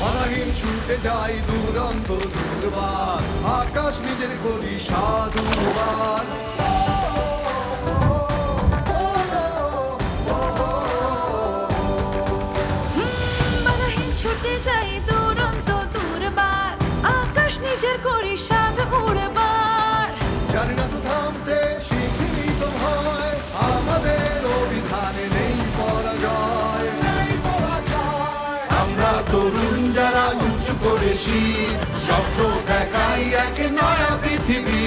ছুটে যাই দুরন্ত দুর্বার আকাশ নিজের করি সাধুবার বাধাহীন ছুটে যাই দুরন্ত দুর্বার আকাশ নিজের করি সাধ উড়বার জানি না তো থামতে শিখিনি তো হয় আমাদের অভিধানে নেই পরাজয়। আমরা তরুণ উঁচু করে শির স্বপ্ন দেখাই এক নয়া পৃথিবী।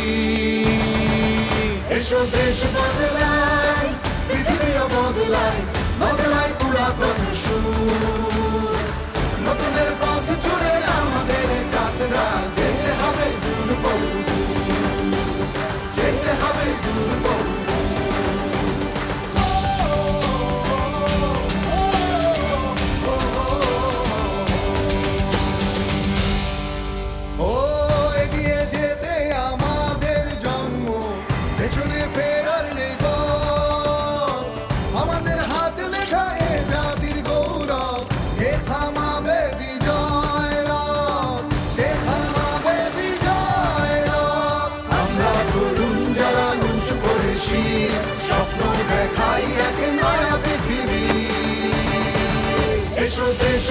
এসো দেশ পেছনে ফেরার নেই আমাদের হাতে লেখা এ জাতির গৌরব। এ থামাবে আমরা দেখাই এক নয়া পৃথিবী। এসো দেশ